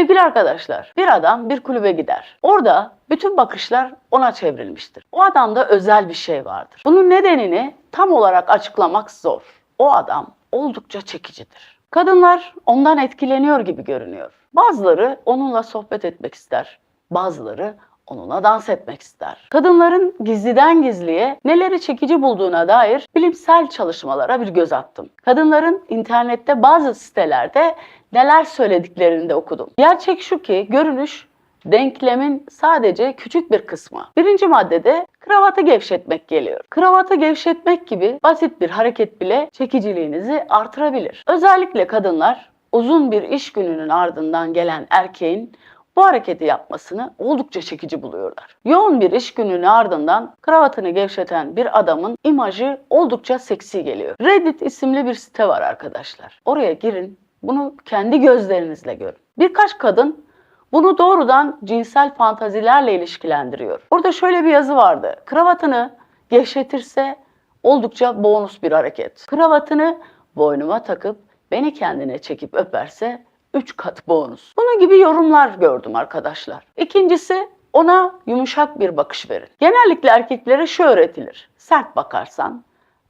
Sevgili arkadaşlar, bir adam bir kulübe gider. Orada bütün bakışlar ona çevrilmiştir. O adamda özel bir şey vardır. Bunun nedenini tam olarak açıklamak zor. O adam oldukça çekicidir. Kadınlar ondan etkileniyor gibi görünüyor. Bazıları onunla sohbet etmek ister. Bazıları onunla dans etmek ister. Kadınların gizliden gizliye neleri çekici bulduğuna dair bilimsel çalışmalara bir göz attım. Kadınların internette bazı sitelerde neler söylediklerini de okudum. Gerçek şu ki görünüş denklemin sadece küçük bir kısmı. Birinci maddede kravatı gevşetmek geliyor. Kravatı gevşetmek gibi basit bir hareket bile çekiciliğinizi artırabilir. Özellikle kadınlar uzun bir iş gününün ardından gelen erkeğin bu hareketi yapmasını oldukça çekici buluyorlar. Yoğun bir iş gününün ardından kravatını gevşeten bir adamın imajı oldukça seksi geliyor. Reddit isimli bir site var arkadaşlar. Oraya girin, bunu kendi gözlerinizle görün. Birkaç kadın bunu doğrudan cinsel fantazilerle ilişkilendiriyor. Burada şöyle bir yazı vardı. Kravatını gevşetirse oldukça bonus bir hareket. Kravatını boynuma takıp beni kendine çekip öperse 3 kat bonus. Bunun gibi yorumlar gördüm arkadaşlar. İkincisi ona yumuşak bir bakış verin. Genellikle erkeklere şu öğretilir. Sert bakarsan,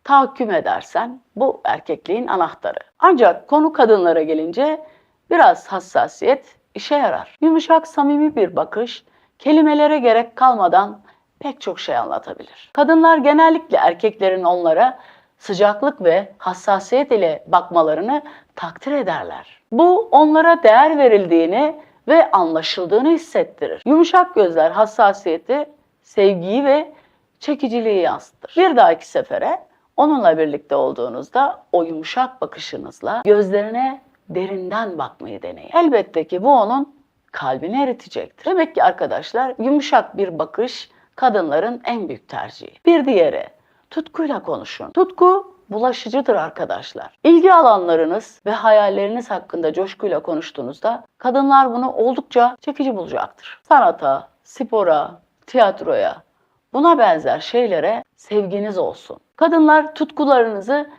tahakküm edersen bu erkekliğin anahtarı. Ancak konu kadınlara gelince biraz hassasiyet işe yarar. Yumuşak samimi bir bakış kelimelere gerek kalmadan pek çok şey anlatabilir. Kadınlar genellikle erkeklerin onlara sıcaklık ve hassasiyet ile bakmalarını takdir ederler. Bu onlara değer verildiğini ve anlaşıldığını hissettirir. Yumuşak gözler hassasiyeti, sevgiyi ve çekiciliği yansıtır. Bir dahaki sefere onunla birlikte olduğunuzda o yumuşak bakışınızla gözlerine derinden bakmayı deneyin. Elbette ki bu onun kalbini eritecektir. Demek ki arkadaşlar yumuşak bir bakış kadınların en büyük tercihi. Bir diğeri tutkuyla konuşun. Tutku bulaşıcıdır arkadaşlar. İlgi alanlarınız ve hayalleriniz hakkında coşkuyla konuştuğunuzda kadınlar bunu oldukça çekici bulacaktır. Sanata, spora, tiyatroya, buna benzer şeylere sevginiz olsun. Kadınlar tutkularınızı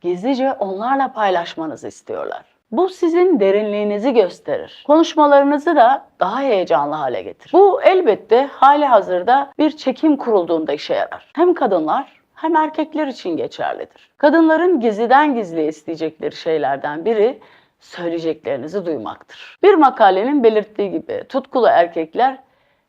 gizlice onlarla paylaşmanızı istiyorlar. Bu sizin derinliğinizi gösterir. Konuşmalarınızı da daha heyecanlı hale getirir. Bu elbette hali hazırda bir çekim kurulduğunda işe yarar. Hem kadınlar hem erkekler için geçerlidir. Kadınların gizliden gizliye isteyecekleri şeylerden biri söyleyeceklerinizi duymaktır. Bir makalenin belirttiği gibi tutkulu erkekler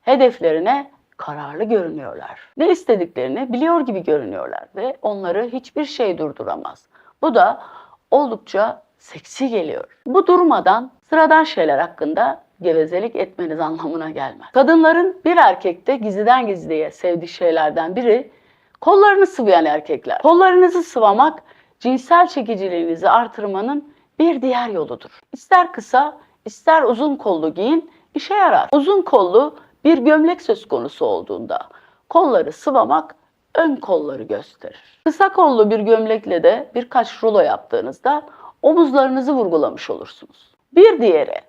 hedeflerine kararlı görünüyorlar. Ne istediklerini biliyor gibi görünüyorlar ve onları hiçbir şey durduramaz. Bu da oldukça seksi geliyor. Bu durmadan sıradan şeyler hakkında gevezelik etmeniz anlamına gelmez. Kadınların bir erkekte gizliden gizliye sevdiği şeylerden biri kollarını sıvayan erkekler. Kollarınızı sıvamak cinsel çekiciliğinizi artırmanın bir diğer yoludur. İster kısa, ister uzun kollu giyin, işe yarar. Uzun kollu bir gömlek söz konusu olduğunda kolları sıvamak ön kolları gösterir. Kısa kollu bir gömlekle de birkaç rulo yaptığınızda omuzlarınızı vurgulamış olursunuz. Bir diğeri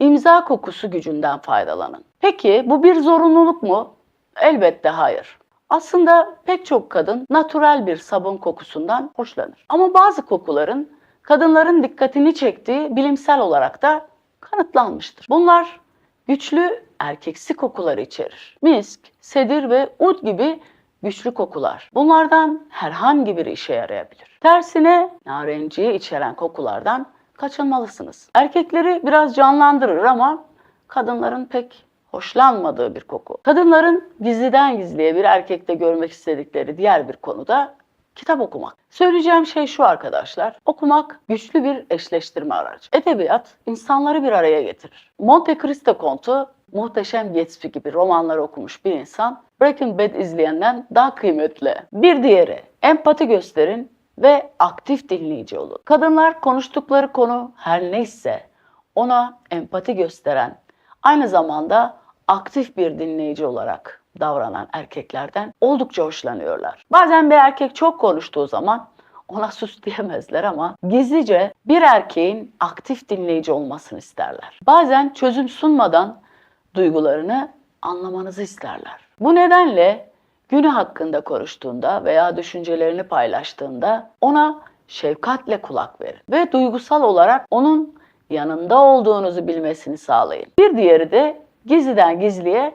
imza kokusu gücünden faydalanın. Peki bu bir zorunluluk mu? Elbette hayır. Aslında pek çok kadın natürel bir sabun kokusundan hoşlanır. Ama bazı kokuların kadınların dikkatini çektiği bilimsel olarak da kanıtlanmıştır. Bunlar güçlü erkeksi kokular içerir. Misk, sedir ve ud gibi güçlü kokular. Bunlardan herhangi biri işe yarayabilir. Tersine narenciyi içeren kokulardan kaçınmalısınız. Erkekleri biraz canlandırır ama kadınların pek hoşlanmadığı bir koku. Kadınların gizliden gizliye bir erkekte görmek istedikleri diğer bir konu da kitap okumak. Söyleyeceğim şey şu arkadaşlar. Okumak güçlü bir eşleştirme aracı. Edebiyat insanları bir araya getirir. Monte Cristo Kontu Muhteşem Gatsby gibi romanları okumuş bir insan Breaking Bad izleyenden daha kıymetli. Bir diğeri empati gösterin ve aktif dinleyici olun. Kadınlar konuştukları konu her neyse ona empati gösteren, aynı zamanda aktif bir dinleyici olarak davranan erkeklerden oldukça hoşlanıyorlar. Bazen bir erkek çok konuştuğu zaman ona sus diyemezler ama gizlice bir erkeğin aktif dinleyici olmasını isterler. Bazen çözüm sunmadan duygularını anlamanızı isterler. Bu nedenle günü hakkında konuştuğunda veya düşüncelerini paylaştığında ona şefkatle kulak verin ve duygusal olarak onun yanında olduğunuzu bilmesini sağlayın. Bir diğeri de gizliden gizliye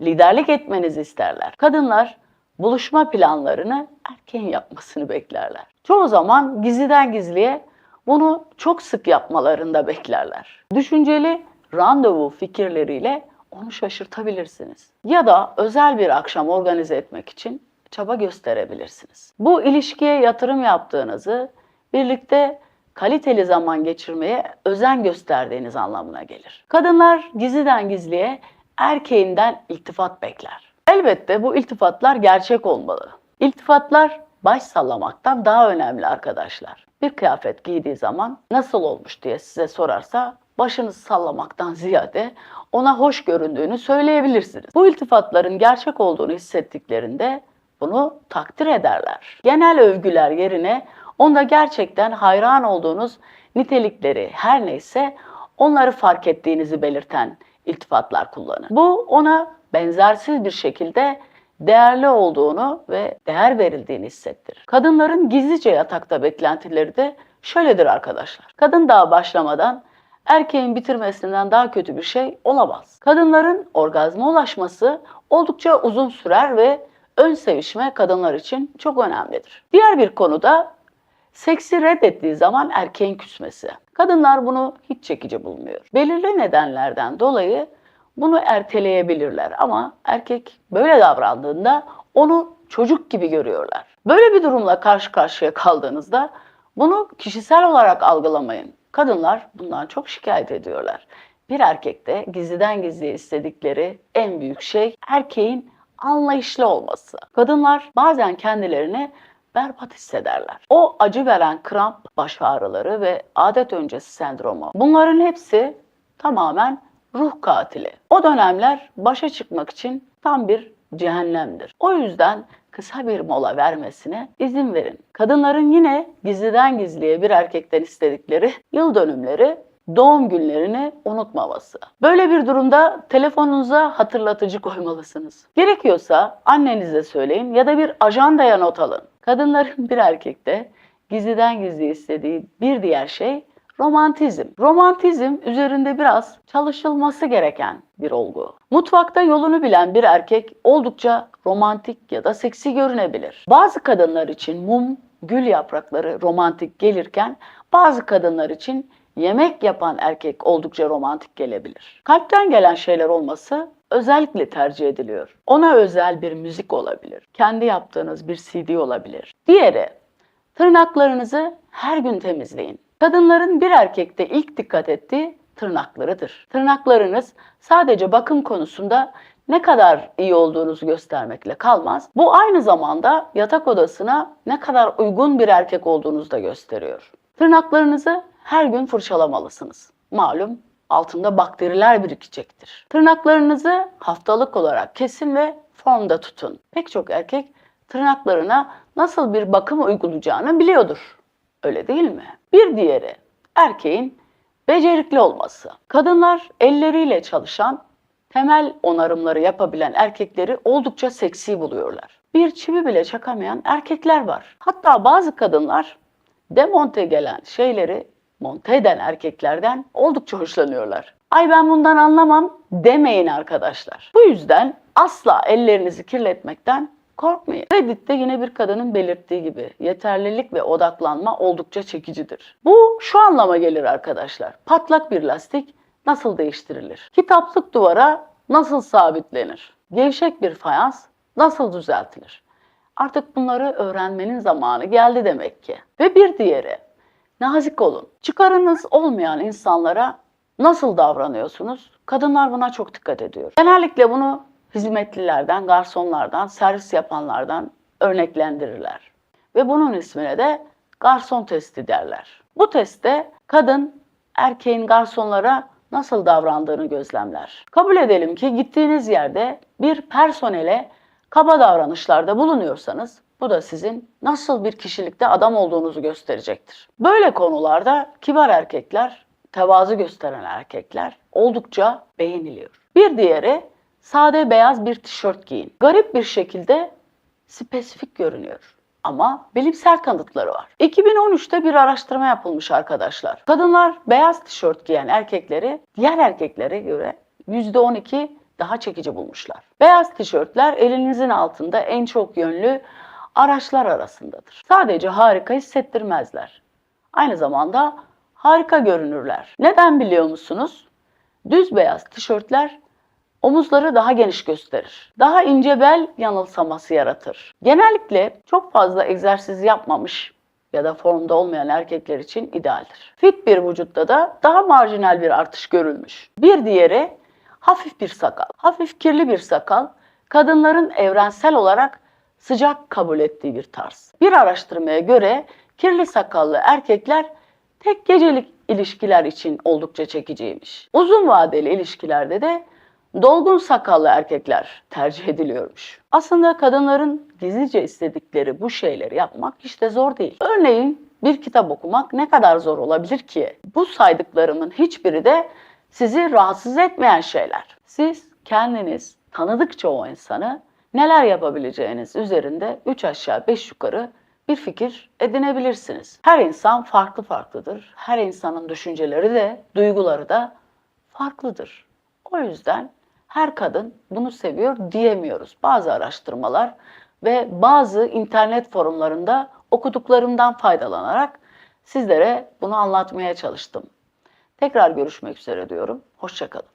liderlik etmenizi isterler. Kadınlar buluşma planlarını erkeğin yapmasını beklerler. Çoğu zaman gizliden gizliye bunu çok sık yapmalarını da beklerler. Düşünceli randevu fikirleriyle onu şaşırtabilirsiniz. Ya da özel bir akşam organize etmek için çaba gösterebilirsiniz. Bu ilişkiye yatırım yaptığınızı, birlikte kaliteli zaman geçirmeye özen gösterdiğiniz anlamına gelir. Kadınlar gizliden gizliye erkeğinden iltifat bekler. Elbette bu iltifatlar gerçek olmalı. İltifatlar baş sallamaktan daha önemli arkadaşlar. Bir kıyafet giydiği zaman nasıl olmuş diye size sorarsa başınızı sallamaktan ziyade ona hoş göründüğünü söyleyebilirsiniz. Bu iltifatların gerçek olduğunu hissettiklerinde bunu takdir ederler. Genel övgüler yerine onda gerçekten hayran olduğunuz nitelikleri her neyse onları fark ettiğinizi belirten iltifatlar kullanın. Bu ona benzersiz bir şekilde değerli olduğunu ve değer verildiğini hissettirir. Kadınların gizlice yatakta beklentileri de şöyledir arkadaşlar. Kadın daha başlamadan erkeğin bitirmesinden daha kötü bir şey olamaz. Kadınların orgazma ulaşması oldukça uzun sürer ve ön sevişme kadınlar için çok önemlidir. Diğer bir konu da seksi reddettiği zaman erkeğin küsmesi. Kadınlar bunu hiç çekici bulmuyor. Belirli nedenlerden dolayı bunu erteleyebilirler ama erkek böyle davrandığında onu çocuk gibi görüyorlar. Böyle bir durumla karşı karşıya kaldığınızda bunu kişisel olarak algılamayın. Kadınlar bundan çok şikayet ediyorlar. Bir erkekte gizliden gizliye istedikleri en büyük şey erkeğin anlayışlı olması. Kadınlar bazen kendilerini berbat hissederler. O acı veren kramp, baş ağrıları ve adet öncesi sendromu. Bunların hepsi tamamen ruh katili. O dönemler başa çıkmak için tam bir cehennemdir. O yüzden kısa bir mola vermesine izin verin. Kadınların yine gizliden gizliye bir erkekten istedikleri yıl dönümleri doğum günlerini unutmaması. Böyle bir durumda telefonunuza hatırlatıcı koymalısınız. Gerekiyorsa annenize söyleyin ya da bir ajandaya not alın. Kadınların bir erkekte gizliden gizli istediği bir diğer şey romantizm. Romantizm üzerinde biraz çalışılması gereken bir olgu. Mutfakta yolunu bilen bir erkek oldukça romantik ya da seksi görünebilir. Bazı kadınlar için mum, gül yaprakları romantik gelirken bazı kadınlar için yemek yapan erkek oldukça romantik gelebilir. Kalpten gelen şeyler olması özellikle tercih ediliyor. Ona özel bir müzik olabilir. Kendi yaptığınız bir CD olabilir. Diğeri, tırnaklarınızı her gün temizleyin. Kadınların bir erkekte ilk dikkat ettiği tırnaklarıdır. Tırnaklarınız sadece bakım konusunda ne kadar iyi olduğunuzu göstermekle kalmaz. Bu aynı zamanda yatak odasına ne kadar uygun bir erkek olduğunuzu da gösteriyor. Tırnaklarınızı her gün fırçalamalısınız. Malum altında bakteriler birikecektir. Tırnaklarınızı haftalık olarak kesin ve formda tutun. Pek çok erkek tırnaklarına nasıl bir bakım uygulayacağını biliyordur. Öyle değil mi? Bir diğeri erkeğin becerikli olması. Kadınlar elleriyle çalışan, temel onarımları yapabilen erkekleri oldukça seksi buluyorlar. Bir çivi bile çakamayan erkekler var. Hatta bazı kadınlar demonte gelen şeyleri monte eden erkeklerden oldukça hoşlanıyorlar. Ay ben bundan anlamam demeyin arkadaşlar. Bu yüzden asla ellerinizi kirletmekten korkmayın. Reddit'te yine bir kadının belirttiği gibi yeterlilik ve odaklanma oldukça çekicidir. Bu şu anlama gelir arkadaşlar. Patlak bir lastik nasıl değiştirilir? Kitaplık duvara nasıl sabitlenir? Gevşek bir fayans nasıl düzeltilir? Artık bunları öğrenmenin zamanı geldi demek ki. Ve bir diğeri, nazik olun. Çıkarınız olmayan insanlara nasıl davranıyorsunuz? Kadınlar buna çok dikkat ediyor. Genellikle bunu hizmetlilerden, garsonlardan, servis yapanlardan örneklendirirler. Ve bunun ismine de garson testi derler. Bu testte kadın erkeğin garsonlara nasıl davrandığını gözlemler. Kabul edelim ki gittiğiniz yerde bir personele kaba davranışlarda bulunuyorsanız bu da sizin nasıl bir kişilikte adam olduğunuzu gösterecektir. Böyle konularda kibar erkekler, tevazu gösteren erkekler oldukça beğeniliyor. Bir diğeri sade beyaz bir tişört giyin. Garip bir şekilde spesifik görünüyor. ama bilimsel kanıtları var. 2013'te bir araştırma yapılmış arkadaşlar. Kadınlar beyaz tişört giyen erkekleri diğer erkeklere göre %12 daha çekici bulmuşlar. Beyaz tişörtler elinizin altında en çok yönlü araçlar arasındadır. Sadece harika hissettirmezler. Aynı zamanda harika görünürler. Neden biliyor musunuz? Düz beyaz tişörtler omuzları daha geniş gösterir. Daha ince bel yanılsaması yaratır. Genellikle çok fazla egzersiz yapmamış ya da formda olmayan erkekler için idealdir. Fit bir vücutta da daha marjinal bir artış görülmüş. Bir diğeri hafif bir sakal. Hafif kirli bir sakal kadınların evrensel olarak sıcak kabul ettiği bir tarz. Bir araştırmaya göre kirli sakallı erkekler tek gecelik ilişkiler için oldukça çekiciymiş. Uzun vadeli ilişkilerde de dolgun sakallı erkekler tercih ediliyormuş. Aslında kadınların gizlice istedikleri bu şeyleri yapmak hiç de zor değil. Örneğin bir kitap okumak ne kadar zor olabilir ki? Bu saydıklarımın hiçbiri de sizi rahatsız etmeyen şeyler. Siz kendiniz tanıdıkça o insanı neler yapabileceğiniz üzerinde 3 aşağı 5 yukarı bir fikir edinebilirsiniz. Her insan farklı farklıdır. Her insanın düşünceleri de, duyguları da farklıdır. O yüzden her kadın bunu seviyor diyemiyoruz. Bazı araştırmalar ve bazı internet forumlarında okuduklarımdan faydalanarak sizlere bunu anlatmaya çalıştım. Tekrar görüşmek üzere diyorum. Hoşçakalın.